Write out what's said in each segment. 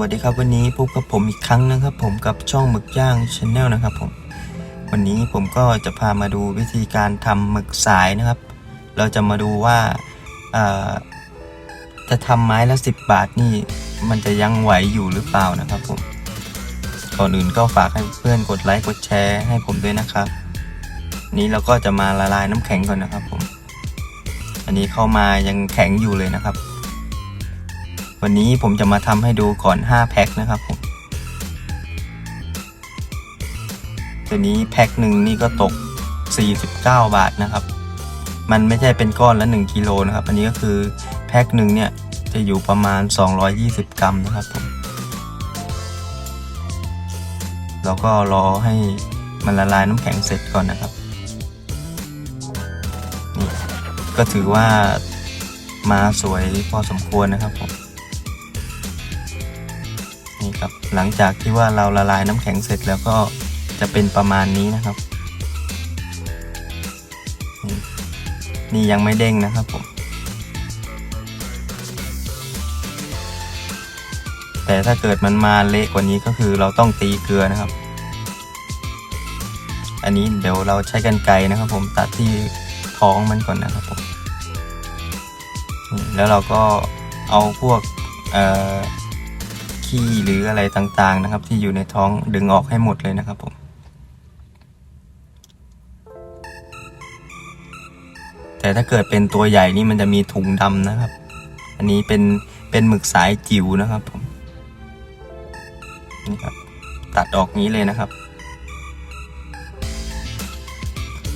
วัสดีครับวันนี้พบกับผมอีกครั้งนะครับผมกับช่องหมึกย่างชาแนลนะครับผมวันนี้ผมก็จะพามาดูวิธีการทำหมึกสายนะครับ เราจะมาดูว่าจะทำไม้ละ 10 บาทนี่มันจะยังไหวอยู่หรือเปล่านะครับผมก่อนอื่นก็ฝากให้เพื่อนกดไลค์กดแชร์ให้ผมด้วยนะครับ นี้เราก็จะมาละลายน้ำแข็งก่อนนะครับผม อันนี้เข้ามายังแข็งอยู่เลยนะครับ วันนี้ผมจะมาทำให้ดูก่อน 5 แพ็คนะครับผมตัวนี้แพ็คหนึ่งนี่ก็ตก 49 บาทนะครับ มันไม่ใช่เป็นก้อนละ 1กิโลนะครับ อันนี้ก็คือแพ็คหนึ่งเนี่ยจะอยู่ประมาณ 220 กรัมนะครับผมแล้วก็รอให้มันละลายน้ำแข็งเสร็จก่อนนะครับนี่ก็ถือว่ามาสวยพอสมควรนะครับผม นี่ครับหลังจากที่ว่าเราละลายน้ำแข็งเสร็จแล้วก็จะเป็นประมาณนี้นะครับนี่ยังไม่เด้งนะครับผมแต่ถ้าเกิดมันมาเละกว่านี้ก็คือเราต้องตีเกลือนะครับ อันนี้เดี๋ยวเราใช้กันไกรนะครับ ผมตัดที่ท้องมันก่อนนะครับผมแล้วเราก็เอาพวกเอ่อ ขี้หรืออะไรต่างๆนะครับ ที่อยู่ในท้องดึงออกให้หมดเลยนะครับผม แต่ถ้าเกิดเป็นตัวใหญ่นี่มันจะมีถุงดำนะครับ อันนี้เป็นเป็นหมึกสายจิ๋วนะครับผมนี่ครับตัดออกนี้เลยนะครับ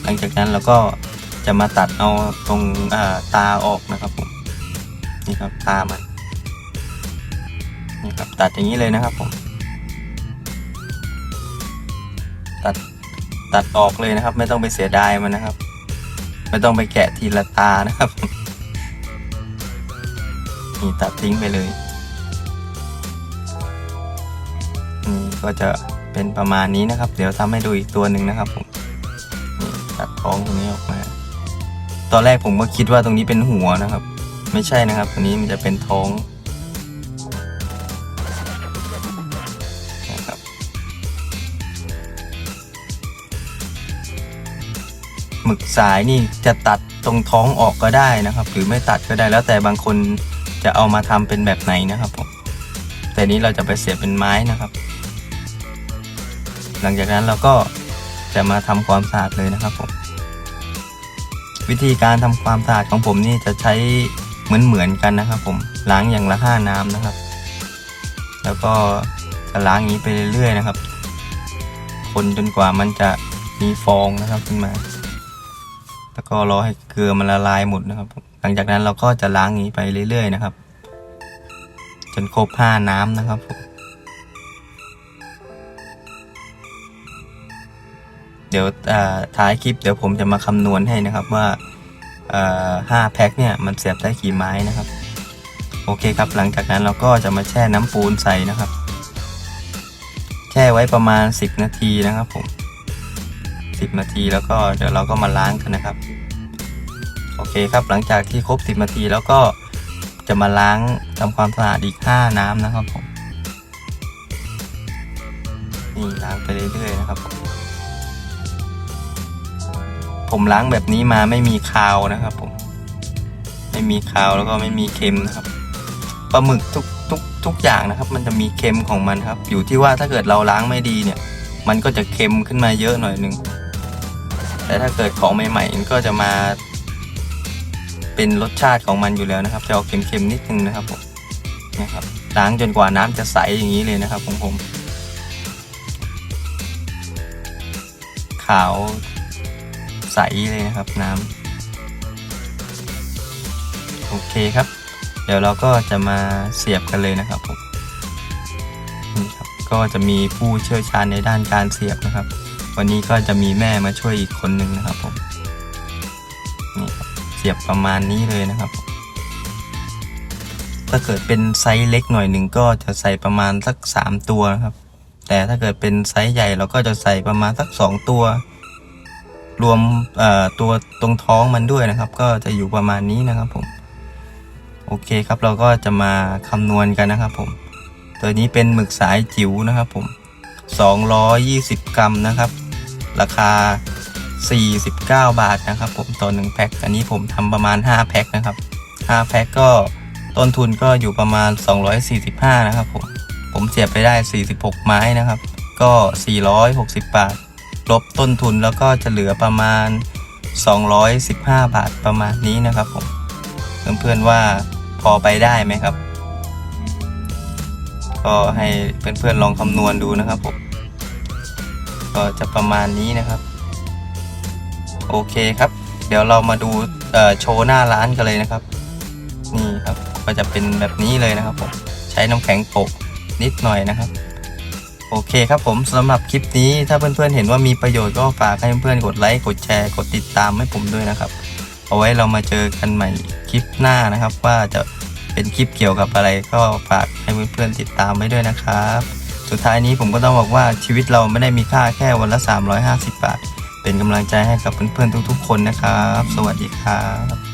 หลังจากนั้นเราก็จะมาตัดเอาตรงาตาออกนะครับผมนี่ครับตามัน นี่ครับตัดอย่างนี้เลยนะครับผม ตัดตัดออกเลยนะครับ ไม่ต้องไปเสียดายมันนะครับ ไม่ต้องไปแกะทีละตานะครับนี่ตัดทิ้งไปเลยนี่ก็จะเป็นประมาณนี้นะครับ เดี๋ยวทำให้ดูอีกตัวหนึ่งนะครับผมนี่ตัดท้องตรงนี้ออกมา ตอนแรกผมก็คิดว่าตรงนี้เป็นหัวนะครับ ไม่ใช่นะครับตรงนี้มันจะเป็นท้อง หมึกสายนี่จะตัดตรงท้องออกก็ได้นะครับ หรือไม่ตัดก็ได้แล้วแต่บางคนจะเอามาทำเป็นแบบไหนนะครับผมแต่นี้เราจะไปเสียบเป็นไม้นะครับ หลังจากนั้นเราก็จะมาทำความสะอาดเลยนะครับผมวิธีการทำความสะอาดของผมนี่จะใช้เหมือนเหมือนๆกันนะครับ ผมล้างอย่างละห้าน้ำนะครับ แล้วก็จะล้างอย่างนี้ไปเรื่อยๆนะครับ คนจนกว่ามันจะมีฟองนะครับขึ้นมา แล้วก็รอให้เกลือมันละลายหมดนะครับ หลังจากนั้นเราก็จะล้างอย่างนี้ไปเรื่อย ๆ นะครับ จนครบห้าน้ำนะครับผมเดี๋ยวอ่าท้ายคลิปเดี๋ยวผมจะมาคำนวณให้นะครับว่าอ่าห้าแพ็คเนี่ยมันเสียบได้กี่ไม้นะครับ โอเคครับหลังจากนั้นเราก็จะมาแช่น้ำปูนใส่นะครับ แช่ไว้ประมาณ 10 นาทีนะครับผม 10 นาที แล้วก็เดี๋ยวเราก็มาล้างกันนะครับ โอเคครับหลังจากที่ครบ 10 นาทีแล้วก็จะมาล้างทำความสะอาดอีก 5 น้ำนะครับผมนี่ล้างไปเรื่อยๆนะครับผมผมล้างแบบนี้มาไม่มีคาวนะครับผม ไม่มีคาวแล้วก็ไม่มีเค็มนะครับปลาหมึกทุกทุกทุกอย่างนะครับ มันจะมีเค็มของมันครับ อยู่ที่ว่าถ้าเกิดเราล้างไม่ดีเนี่ย มันก็จะเค็มขึ้นมาเยอะหน่อยหนึง แต่ถ้าเกิดของใหม่ๆมันก็จะมา เป็นรสชาติของมันอยู่แล้วนะครับ จะออกเค็มๆนิดนึงนะครับผมนะครับล้างจนกว่าน้ำจะใสอย่างนี้เลยนะครับของผม ขาวใสเลยนะครับน้ำโอเคครับ เดี๋ยวเราก็จะมาเสียบกันเลยนะครับผมนี่ครับก็จะมีผู้เชี่ยวชาญในด้านการเสียบนะครับ วันนี้ก็จะมีแม่มาช่วยอีกคนหนึ่งนะครับผมนี่เสียบประมาณนี้เลยนะครับ ถ้าเกิดเป็นไซส์เล็กหน่อยหนึ่งก็จะใส่ประมาณสักสามตัวนะครับ แต่ถ้าเกิดเป็นไซส์ใหญ่เราก็จะใส่ประมาณสักสองตัว รวมตัวตรงท้องมันด้วยนะครับ ก็จะอยู่ประมาณนี้นะครับผมโอเคครับเราก็จะมาคำนวณกันนะครับผม ตัวนี้เป็นหมึกสายจิ๋วนะครับผม 220 กรัมนะครับ ราคา 49 บาทนะครับผมต่อ1แพ็คอันนี้ผมทำประมาณ 5 แพ็คนะครับ 5 แพ็คก็ต้นทุนก็อยู่ประมาณ 245 นะครับผม ผมเสียบไปได้ 46 ไม้นะครับ ก็ 460 บาท ลบต้นทุนแล้วก็จะเหลือประมาณ 215 บาทประมาณนี้นะครับผม เพื่อนๆว่าพอไปได้ไหมครับ ก็ให้เพื่อนๆลองคำนวณดูนะครับผม ก็จะประมาณนี้นะครับ โอเคครับ เดี๋ยวเรามาดูโชว์หน้าร้านกันเลยนะครับ นี่ครับก็จะเป็นแบบนี้เลยนะครับผมใช้น้ำแข็งโปะนิดหน่อยนะครับ โอเคครับผมสำหรับคลิปนี้ถ้าเพื่อนๆเห็นว่ามีประโยชน์ก็ฝากให้เพื่อนๆกดไลค์กดแชร์กดติดตามให้ผมด้วยนะครับ เอาไว้เรามาเจอกันใหม่คลิปหน้านะครับ ว่าจะเป็นคลิปเกี่ยวกับอะไรก็ฝากให้เพื่อนๆติดตามไว้ด้วยนะครับ สุดท้ายนี้ผมก็ต้องบอกว่าชีวิตเราไม่ได้มีค่าแค่วันละ 350 บาท เป็นกำลังใจให้กับเพื่อนๆทุกๆ คนนะครับ สวัสดีครับ